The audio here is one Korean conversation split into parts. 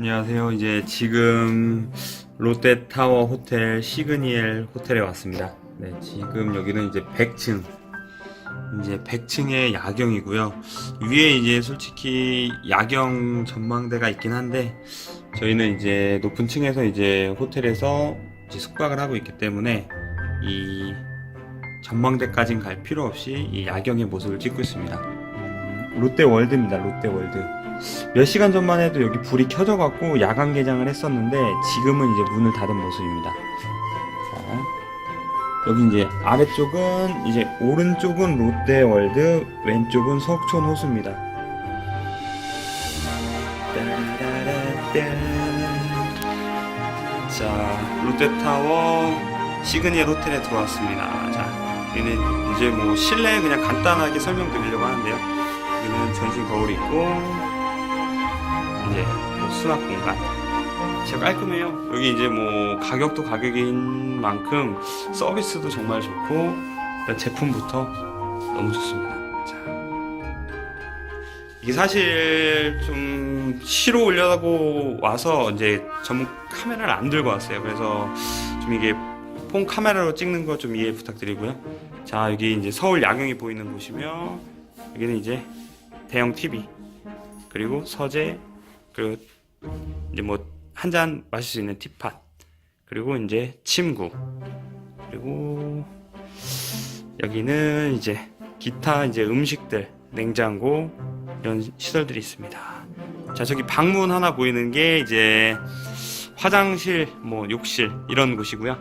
안녕하세요. 이제 지금 롯데타워 호텔 시그니엘 호텔에 왔습니다. 네, 지금 여기는 이제 100층. 이제 100층의 야경이고요. 위에 이제 솔직히 야경 전망대가 있긴 한데 저희는 이제 높은 층에서 이제 호텔에서 이제 숙박을 하고 있기 때문에 이 전망대까진 갈 필요 없이 이 야경의 모습을 찍고 있습니다. 음, 롯데월드입니다. 롯데월드. 몇 시간 전만 해도 여기 불이 켜져 갖고 야간 개장을 했었는데 지금은 이제 문을 닫은 모습입니다. 자, 여기 이제 아래쪽은 이제 오른쪽은 롯데월드, 왼쪽은 석촌 호수입니다. 자, 롯데타워 시그니엘 호텔에 들어왔습니다. 자, 여기는 이제 뭐 실내 그냥 간단하게 설명드리려고 하는데요. 여기는 전신 거울이 있고 수납 공간. 진짜 깔끔해요. 여기 이제 뭐 가격도 가격인 만큼 서비스도 정말 좋고 일단 제품부터 너무 좋습니다. 자. 이게 사실 좀 시로 올려고 와서 이제 전문 카메라를 안 들고 왔어요. 그래서 좀 이게 폰 카메라로 찍는 거 좀 이해 부탁드리고요. 자 여기 이제 서울 야경이 보이는 곳이며 여기는 이제 대형 TV 그리고 서재 그리고 이제 뭐 한 잔 마실 수 있는 티팟 그리고 이제 침구 그리고 여기는 이제 기타 이제 음식들 냉장고 이런 시설들이 있습니다. 자 저기 방문 하나 보이는 게 이제 화장실 뭐 욕실 이런 곳이고요.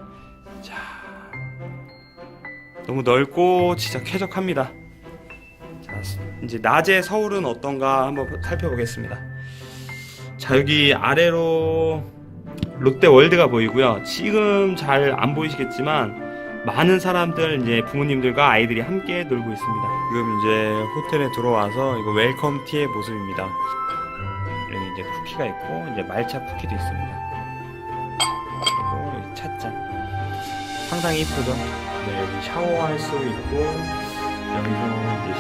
자 너무 넓고 진짜 쾌적합니다. 자 이제 낮에 서울은 어떤가 한번 살펴보겠습니다. 자 여기 아래로 롯데월드가 보이고요. 지금 잘 안 보이시겠지만 많은 사람들 이제 부모님들과 아이들이 함께 놀고 있습니다. 지금 이제 호텔에 들어와서 이거 웰컴 티의 모습입니다. 여기 이제 쿠키가 있고 이제 말차 쿠키도 있습니다. 그리고 찻잔 상당히 이쁘죠? 네, 여기 샤워할 수 있고 여기서 이제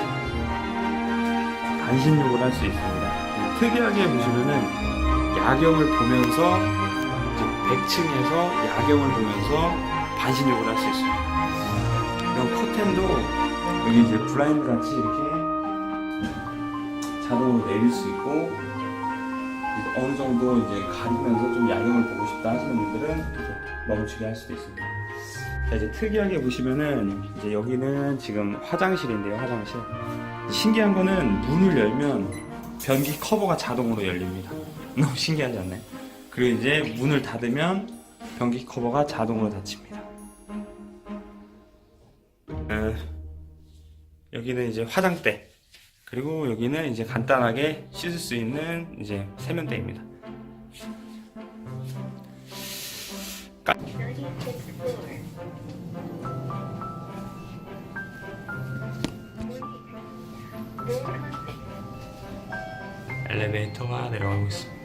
반신욕을 할 수 있습니다. 특이하게 보시면은 야경을 보면서 이제 100층에서 야경을 보면서 반신욕을 할 수 있습니다. 이런 커튼도 여기 이제 블라인드 같이 이렇게 자동으로 내릴 수 있고 어느 정도 이제 가리면서 좀 야경을 보고 싶다 하시는 분들은 멈추게 할 수도 있습니다. 자 이제 특이하게 보시면은 이제 여기는 지금 화장실인데요, 화장실. 신기한 거는 문을 열면 변기 커버가 자동으로 열립니다. 너무 신기하지 않나요? 그리고 이제 문을 닫으면 변기 커버가 자동으로 닫힙니다. 어, 여기는 이제 화장대. 그리고 여기는 이제 간단하게 씻을 수 있는 이제 세면대입니다. 까- 36th floor. 엘리베이터가 내려가고 있습니다.